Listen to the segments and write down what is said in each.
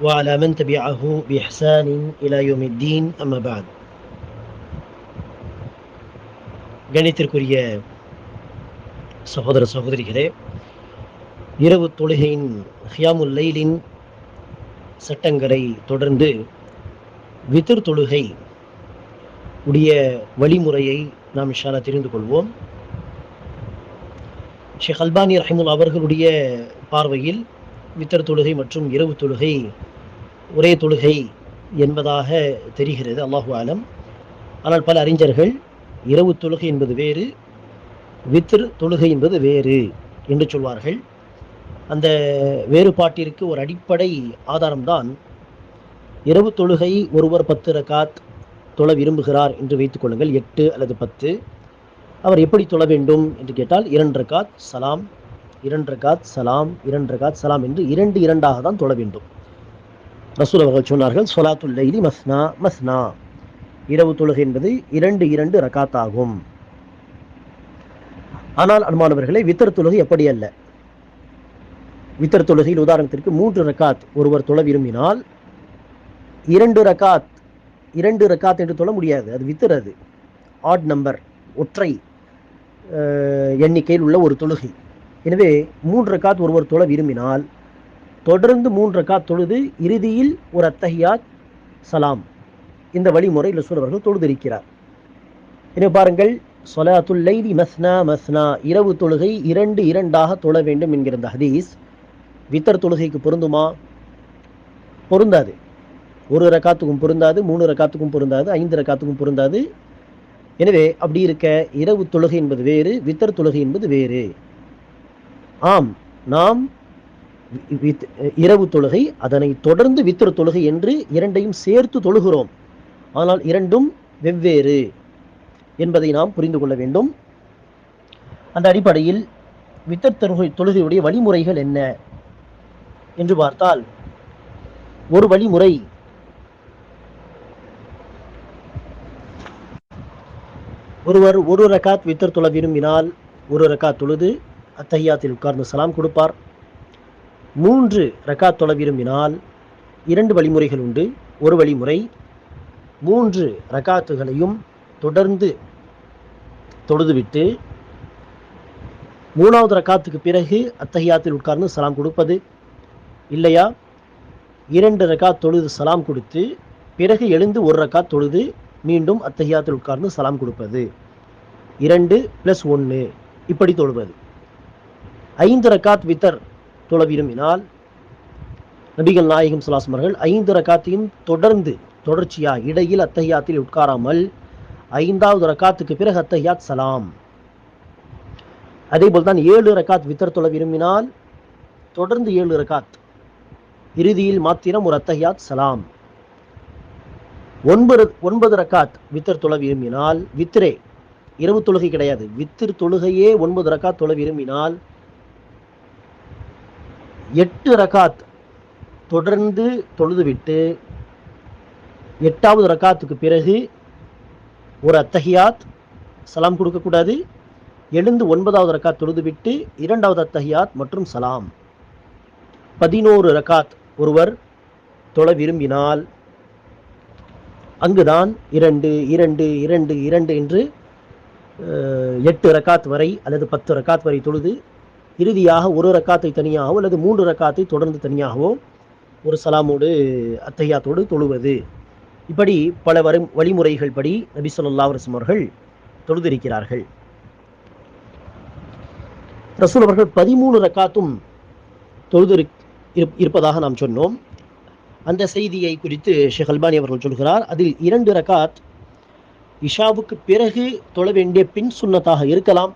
وعلى من تبعه بإحسان إلى يوم الدين أما بعد கணித்திற்குரிய சகோதர சகோதரிகளே இரவு தொழுகையின் ஹியாமுல் லைலின் சட்டங்களை தொடர்ந்து வித்திர் தொழுகை உடைய வழிமுறையை நாம் இன்ஷால்லா தெரிந்து கொள்வோம் ஷேக் அல்பானி ரஹிமுல் அவர்களுடைய பார்வையில் வித்தர் தொழுகை மற்றும் இரவு தொழுகை ஒரே தொழுகை என்பதாக தெரிகிறது. அல்லாஹு ஆலம். ஆனால் பல அறிஞர்கள் இரவு தொழுகை என்பது வேறு வித்திரு தொழுகை என்பது வேறு என்று சொல்வார்கள். அந்த வேறுபாட்டிற்கு ஒரு அடிப்படை ஆதாரம்தான் இரவு தொழுகை ஒருவர் பத்து ரகாத் தொழ விரும்புகிறார் என்று வைத்துக் கொள்ளுங்கள். எட்டு அல்லது பத்து. அவர் எப்படி தொழ வேண்டும் என்று கேட்டால் இரண்டு ரகாத் சலாம் இரண்டு ரகாத் சலாம் இரண்டு ரகாத் சலாம் என்று இரண்டு இரண்டாக தான் தொழ வேண்டும். ரசூல் அவர்கள் சொன்னார்கள் சொலாத்துல் லைலி மஸ்னா மஸ்னா. இரவு தொழுகை என்பது இரண்டு இரண்டு ரகாத் ஆகும். ஆனால் அனுமானவர்களை வித்தர் தொழுகை எப்படி அல்ல. வித்தர் தொழுகையில் உதாரணத்திற்கு மூன்று ரகாத் ஒருவர் தொழ விரும்பினால் இரண்டு ரகாத் இரண்டு ரகாத் என்று தொழ முடியாது. அது வித்தர் அது. ஆட் நம்பர் ஒற்றை எண்ணிக்கையில் உள்ள ஒரு தொழுகை. எனவே மூன்று ரகாத் ஒருவர் தொழ விரும்பினால் தொடர்ந்து மூன்று காத் தொழுது இறுதியில் ஒரு அத்தஹியாத் சலாம். இந்த வழிமுறை ரசூல் அவர்கள் தொழுதிருக்கிறார். எனவே பாருங்கள் சொலாத்துல் லைலி மஸ்னா மஸ்னா இரவு தொழுகை இரண்டு இரண்டாக தொழ வேண்டும் என்கிற இந்த ஹதீஸ் வித்தர் தொழுகைக்கு பொருந்துமா? பொருந்தாது. ஒரு ரக்காத்துக்கும் பொருந்தாது மூணு ரக்காத்துக்கும் பொருந்தாது ஐந்து ரக்காத்துக்கும் பொருந்தாது. எனவே அப்படி இருக்க இரவு தொழுகை என்பது வேறு வித்தர் தொழுகை என்பது வேறு. ஆம் நாம் வித்- இரவு தொழுகை அதனை தொடர்ந்து வித்தர் தொழுகை என்று இரண்டையும் சேர்த்து தொழுகிறோம். ஆனால் இரண்டும் வெவ்வேறு என்பதை நாம் புரிந்து கொள்ள வேண்டும். அந்த அடிப்படையில் வித்தர் தொழுகை தொழுகையுடைய வழிமுறைகள் என்ன என்று பார்த்தால் ஒரு வழிமுறை ஒருவர் ஒரு ரக்காத் வித்தர் தொழ விரும்பினால் ஒரு ரக்காத் தொழுது அத்தஹியாத்தில் உட்கார்ந்து சலாம் கொடுப்பார். மூன்று ரகாத் தொழ விரும்பினால் இரண்டு வழிமுறைகள் உண்டு. ஒரு வழிமுறை மூன்று ரகாத்துகளையும் தொடர்ந்து தொழுதுவிட்டு மூணாவது ரகாத்துக்கு பிறகு அத்தகையாத்தில் உட்கார்ந்து சலாம் கொடுப்பது. இல்லையா? இரண்டு ரகாத் தொழுது சலாம் கொடுத்து பிறகு எழுந்து ஒரு ரக்கா தொழுது மீண்டும் அத்தகையாத்தில் உட்கார்ந்து சலாம் கொடுப்பது. இரண்டு ப்ளஸ் ஒன்று இப்படி தொழுவது. ஐந்து ரகாத் வித்தர் தொழ விரும்பினால் நபிகள் நாயகம் சுலாஸ்மர்கள் ஐந்து ரகாத்தையும் தொடர்ந்து தொடர்ச்சியா இடையில் அத்தஹியாத்தில் உட்காராமல் ஐந்தாவது ரக்காத்துக்கு பிறகு அத்தஹியாத் சலாம். அதே தான் ஏழு ரக்காத் வித்தர் தொழ விரும்பினால் தொடர்ந்து ஏழு ரகாத் இறுதியில் மாத்திரம் ஒரு அத்தஹியாத் சலாம். ஒன்பது ஒன்பது ரக்காத் வித்தர் தொழ விரும்பினால் வித்திரே இரவு தொழுகை கிடையாது. வித்திர் தொழுகையே ஒன்பது ரக்காத் தொழ விரும்பினால் எட்டு ரகாத் தொடர்ந்து தொழுதுவிட்டு எட்டாவது ரகாத்துக்கு பிறகு ஒரு அத்தஹியாத் சலாம் கொடுக்கக்கூடாது. எழுந்து ஒன்பதாவது ரக்காத் தொழுதுவிட்டு இரண்டாவது அத்தஹியாத் மற்றும் சலாம். பதினோரு ரக்காத் ஒருவர் தொழ விரும்பினால் அங்குதான் இரண்டு இரண்டு இரண்டு இரண்டு என்று எட்டு ரக்காத் வரை அல்லது பத்து ரக்காத் வரை தொழுது இறுதியாக ஒரு ரக்காத்தை தனியாகவோ அல்லது மூன்று ரக்காத்தை தொடர்ந்து தனியாகவோ ஒரு சலாமோடு அத்தையாத்தோடு தொழுவது. இப்படி பல வரும் வழிமுறைகள் படி நபி ஸல்லல்லாஹு அலைஹி அவர்கள் தொழுதிருக்கிறார்கள். ரசூல் அவர்கள் பதிமூணு ரக்காத்தும் தொழுதிரு இருப்பதாக நாம் சொன்னோம். அந்த செய்தியை குறித்து ஷேக் அல்பானி அவர்கள் சொல்கிறார். அதில் இரண்டு ரகாத் இஷாவுக்கு பிறகு தொழ வேண்டிய பின் சுண்ணத்தாக இருக்கலாம்.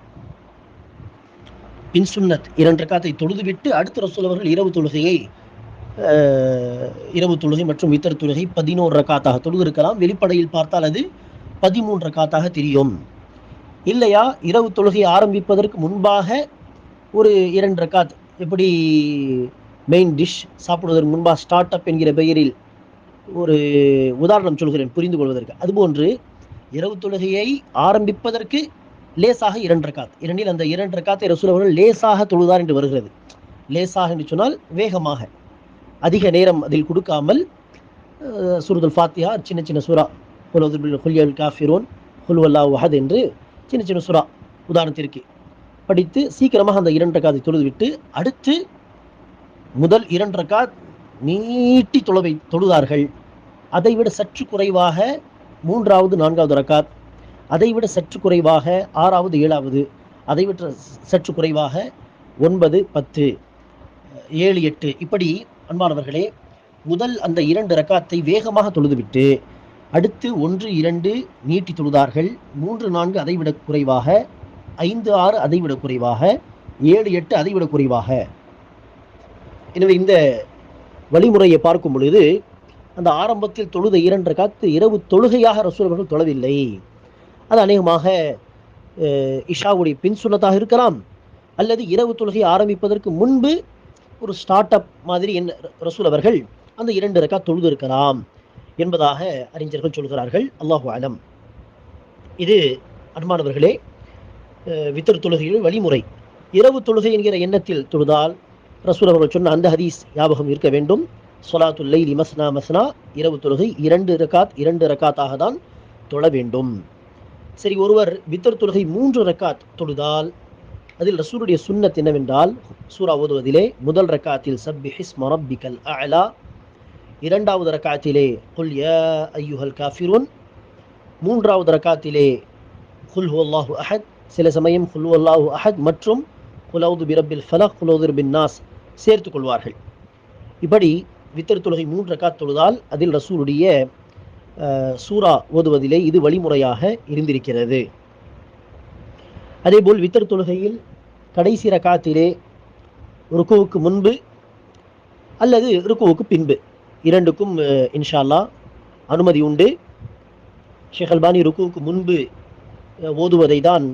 பின் சுன்னத். இரண்டு காத்தை தொழுதுவிட்டு அடுத்த ரசூல் அவர்கள் இரவு தொழுகையை இரவு தொழுகை மற்றும் வித்தர் தொழுகை பதினோரு ரக்காத்தாக தொழுது இருக்கலாம் வெளிப்படையில் பார்த்தால் அது பதிமூன்று ரக்காத்தாக தெரியும். இல்லையா? இரவு தொழுகை ஆரம்பிப்பதற்கு முன்பாக ஒரு இரண்டு ரக்காத். எப்படி? மெயின் டிஷ் சாப்பிடுவதற்கு முன்பாக ஸ்டார்ட் அப் என்கிற பெயரில் ஒரு உதாரணம் சொல்கிறேன் புரிந்து கொள்வதற்கு. அதுபோன்று இரவு தொழுகையை ஆரம்பிப்பதற்கு லேசாக இரண்டு ரக்காத். இரண்டில் அந்த இரண்டு ரக்காத்தை ரசூல் அவர்கள் லேசாக தொழுதார் என்று வருகிறது. லேசாக என்று சொன்னால் வேகமாக அதிக நேரம் அதில் கொடுக்காமல் அஹ், ஃபாத்தியா சின்ன சின்ன சூரா ஹுல்யல் காஃபிரோன் ஹுல்வல்லா வஹத் என்று சின்ன சின்ன சுறா உதாரணத்திற்கு படித்து சீக்கிரமாக அந்த இரண்டு ரக்காத்தை தொழுதுவிட்டு அடுத்து முதல் இரண்டு ரக்காத் நீட்டி தொழுவை தொழுதார்கள். அதைவிட சற்று குறைவாக மூன்றாவது நான்காவது ரக்காத் அதைவிட சற்று குறைவாக ஆறாவது ஏழாவது அதைவிட சற்று குறைவாக ஒன்பது பத்து ஏழு எட்டு. இப்படி அன்பானவர்களே முதல் அந்த இரண்டு ரக்காத்தை வேகமாக தொழுதுவிட்டு அடுத்து ஒன்று இரண்டு நீட்டி தொழுதார்கள். மூன்று நான்கு அதைவிட குறைவாக ஐந்து ஆறு அதைவிட குறைவாக ஏழு எட்டு அதைவிட குறைவாக. எனவே இந்த வழிமுறையை பார்க்கும் பொழுது அந்த ஆரம்பத்தில் தொழுத இரண்டு காத்து இரவு தொழுகையாக ரசூல் அவர்கள் தொழவில்லை. அது அநேகமாக இஷாவுடைய பின்சுனத்தாக இருக்கலாம் அல்லது இரவு தொழுகை ஆரம்பிப்பதற்கு முன்பு ஒரு ஸ்டார்ட் அப் மாதிரி என்ன ரசூல் அவர்கள் அந்த இரண்டு ரக்கா தொழுது இருக்கலாம் என்பதாக அறிஞர்கள் சொல்கிறார்கள். அல்லாஹு ஆலம் இது அன்பானவர்களே அஹ், வித்தர் தொழுகையில் வழிமுறை. இரவு தொழுகை என்கிற எண்ணத்தில் தொழுதால் ரசூல் அவர்கள் சொன்ன அந்த ஹதீஸ் ஞாபகம் இருக்க வேண்டும். சொலாத்துல்லை மஸ்னா மஸ்னா இரவு தொழுகை இரண்டு ரக்காத் இரண்டு ரக்காத்தாக தான் தொழ வேண்டும். சரி ஒருவர் வித்தர் தொழுகை மூன்று ரக்காத் தொழுதால் அதில் ரசூருடைய சுண்ணத் என்னவென்றால் சூரா ஓதுவதிலே முதல் ரக்காத்தில் சப்பி ஹிஸ் மரப்பிகல் அலா இரண்டாவது ரக்காத்திலே குல் யா ஐயுஹல் காஃபிருன் மூன்றாவது ரக்காத்திலே குல் ஹுவல்லாஹு அஹத் சில சமயம் குல் அல்லாஹு அஹத் மற்றும் குலவுது பிரபில் ஃபலக் குலவுது பின் நாஸ் சேர்த்துக் கொள்வார்கள். இப்படி வித்தர் தொழுகை மூன்று ரக்காத் தொழுதால் அதில் ரசூருடைய சூரா ஓதுவதிலே இது வழிமுறையாக இருந்திருக்கிறது. அதேபோல் வித்தர் தொழுகையில் கடைசி ரகாத்திலே ருக்குவுக்கு முன்பு அல்லது ருக்குவுக்கு பின்பு இரண்டுக்கும் இன்ஷால்லா இன்ஷா அல்லாஹ் அனுமதி உண்டு. ஷேக் அல்பானி ருக்குவுக்கு முன்பு ஓதுவதை தான்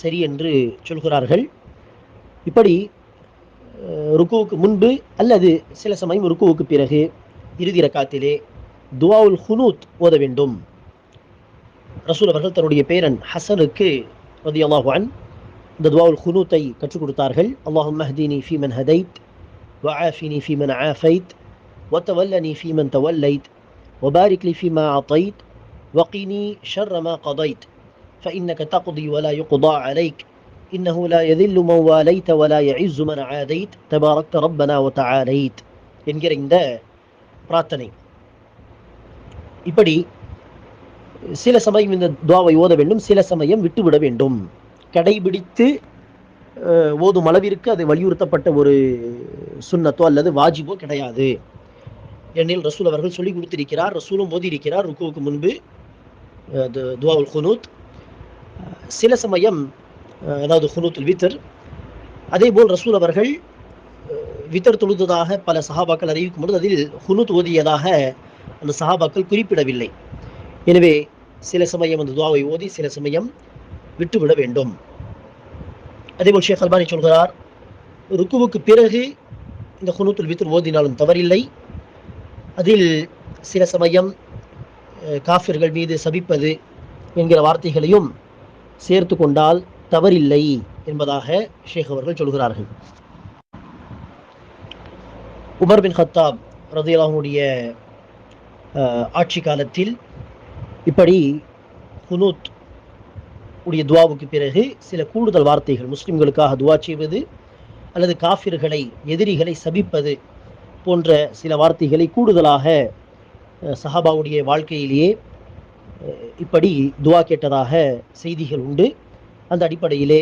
சரி என்று சொல்கிறார்கள். இப்படி ருக்குவுக்கு முன்பு அல்லது சில சமயம் ருக்குவுக்கு பிறகு இறுதி ரக்காத்திலே துவாவுல் ஹுனூத் ஓத வேண்டும் ரசூல் அவர்கள் தன்னுடைய பேரன் ஹசனுக்கு ரதியல்லாஹு அன் இந்த துவாவுல் ஹுனூத்தை கற்றுக் கொடுத்தார்கள் அல்லாஹும் மஹ்தீனி ஃபீ மன் ஹதைத் وعافني فيمن عافيت وتولني فيمن توليت وبارك لي فيما أعطيت وقني شر ما قضيت فإنك تقضي ولا يقضى عليك إنه لا يذل من واليت ولا يعز من عاديت تباركت ربنا وتعاليت என்கிற இந்த பிரார்த்தனை இப்படி சில சமயம் இந்த துவாவை ஓத வேண்டும் சில சமயம் விட்டுவிட வேண்டும். கடைபிடித்து ஓதும் அளவிற்கு அது வலியுறுத்தப்பட்ட ஒரு சுண்ணத்தோ அல்லது வாஜிபோ கிடையாது. ஏனெனில் ரசூல் அவர்கள் சொல்லி கொடுத்திருக்கிறார் ரசூலும் ஓதி இருக்கிறார் ருக்குவுக்கு முன்பு துவாவுல் ஹுனூத் சில சமயம் அதாவது ஹுனூத்துல் வித்தர் அதே போல் ரசூல் அவர்கள் வித்தர் தொழுததாக பல சஹாபாக்கள் அறிவிக்கும் பொழுது அதில் ஹுனூத் ஓதியதாக அந்த சஹாபாக்கள் குறிப்பிடவில்லை. எனவே சில சமயம் அந்த துவாவை ஓதி சில சமயம் விட்டுவிட வேண்டும். அதேபோல் ஷேக் அல்பானி சொல்கிறார் ருக்குவுக்கு பிறகு இந்த ஹுனூத்துல் வித்ர் ஓதினாலும் தவறில்லை. அதில் சில சமயம் அஹ், காஃபிர்கள் மீது சபிப்பது என்கிற வார்த்தைகளையும் சேர்த்து கொண்டால் தவறில்லை என்பதாக ஷேக் அவர்கள் சொல்கிறார்கள். உமர் பின் ஹத்தாப் ரதியலாஹுடைய ஆட்சி காலத்தில் இப்படி குனூத் உடைய துவாவுக்கு பிறகு சில கூடுதல் வார்த்தைகள் முஸ்லிம்களுக்காக துவா செய்வது அல்லது காஃபிர்களை எதிரிகளை சபிப்பது போன்ற சில வார்த்தைகளை கூடுதலாக சஹாபாவுடைய வாழ்க்கையிலேயே இப்படி துவா கேட்டதாக செய்திகள் உண்டு. அந்த அடிப்படையிலே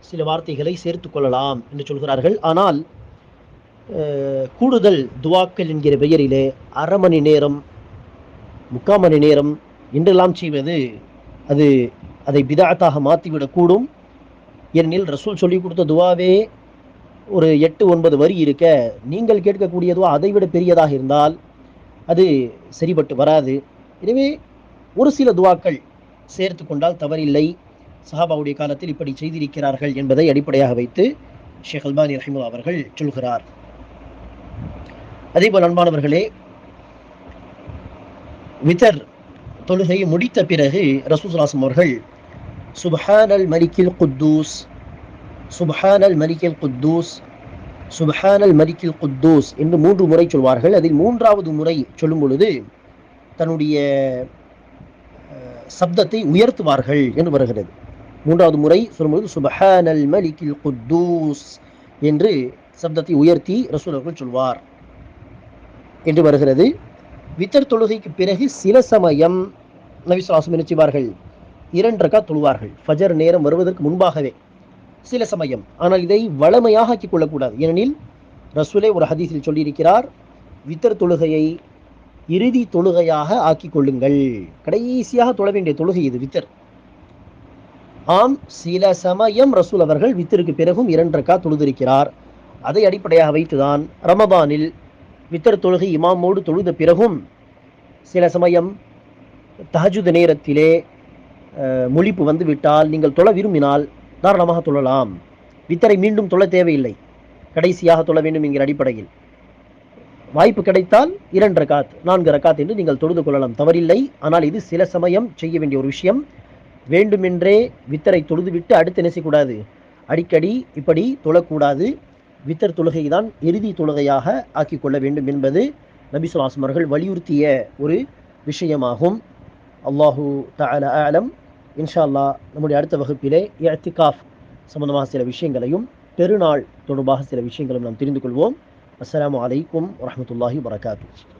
சில வார்த்தைகளை சேர்த்து கொள்ளலாம் என்று சொல்கிறார்கள். ஆனால் கூடுதல் துவாக்கள் என்கிற பெயரிலே அரை மணி நேரம் முக்கால் மணி நேரம் என்றெல்லாம் செய்வது அது அதை பிதாத்தாக மாற்றிவிடக்கூடும். ஏனெனில் ரசூல் சொல்லி கொடுத்த துவாவே ஒரு எட்டு ஒன்பது வரி இருக்க நீங்கள் கேட்கக்கூடியதுவா அதை விட பெரியதாக இருந்தால் அது சரிபட்டு வராது. எனவே ஒரு சில துவாக்கள் சேர்த்து கொண்டால் தவறில்லை. சஹாபாவுடைய காலத்தில் இப்படி செய்திருக்கிறார்கள் என்பதை அடிப்படையாக வைத்து ஷேக் அல்பானி ரஹிமுல்லா அவர்கள் சொல்கிறார். அதேபோல் அன்பானவர்களே வித்தர் தொழுகையை முடித்த பிறகு ரசூசுலாசம் அவர்கள் சுபஹானல் மலிக்கில் குத்தூஸ் சுபஹானல் மலிக்கில் குத்தூஸ் சுபஹானல் மலிக்கில் குத்தூஸ் என்று மூன்று முறை சொல்வார்கள். அதில் மூன்றாவது முறை சொல்லும் பொழுது தன்னுடைய சப்தத்தை உயர்த்துவார்கள் என்று வருகிறது. மூன்றாவது முறை சொல்லும்பொழுது சுபஹானல் மலிக்கில் குத்தூஸ் என்று சப்தத்தை உயர்த்தி ரசூல் அவர்கள் சொல்வார் என்று வருகிறது. வித்தர் தொழுகைக்கு பிறகு சில சமயம் நபிசுவாசம் என்ன செய்வார்கள்? இரண்டு தொழுவார்கள். ஃபஜர் நேரம் வருவதற்கு முன்பாகவே சில சமயம். ஆனால் இதை வளமையாக ஆக்கிக் கொள்ளக்கூடாது. ஏனெனில் ரசூலே ஒரு ஹதீஸில் சொல்லியிருக்கிறார் வித்தர் தொழுகையை இறுதி தொழுகையாக ஆக்கிக் கொள்ளுங்கள். கடைசியாக தொழ வேண்டிய தொழுகை இது வித்தர். ஆம் சில சமயம் ரசூல் அவர்கள் வித்தருக்கு பிறகும் இரண்டரைக்கா தொழுதிருக்கிறார். அதை அடிப்படையாக வைத்துதான் ரமபானில் வித்தர் தொழுகை இமாமோடு தொழுத பிறகும் சில சமயம் தஹஜுத நேரத்திலே முழிப்பு வந்து விட்டால் நீங்கள் தொழ விரும்பினால் தாராளமாக தொழலாம். வித்தரை மீண்டும் தொழ தேவையில்லை. கடைசியாக தொழ வேண்டும் என்கிற அடிப்படையில். வாய்ப்பு கிடைத்தால் இரண்டு ரக்காத் நான்கு ரக்காத் என்று நீங்கள் தொழுது கொள்ளலாம். தவறில்லை. ஆனால் இது சில சமயம் செய்ய வேண்டிய ஒரு விஷயம். வேண்டுமென்றே வித்தரை தொழுதுவிட்டு அடுத்து என்ன செய்யக்கூடாது? அடிக்கடி இப்படி தொழக்கூடாது. வித்தர் தொழுகை தான் இறுதி தொழுகையாக ஆக்கி கொள்ள வேண்டும் என்பது நபி அவர்கள் வலியுறுத்திய ஒரு விஷயமாகும். அல்லாஹு தஆலா ஆலம் இன்ஷா அல்லாஹ் நம்முடைய அடுத்த வகுப்பிலே இஅ்திகாஃப் சம்பந்தமாக சில விஷயங்களையும் பெருநாள் தொடர்பாக சில விஷயங்களும் நாம் தெரிந்து கொள்வோம். அஸ்லாம் அலைக்கும் வரமத்துல்லாஹி வரகாத்து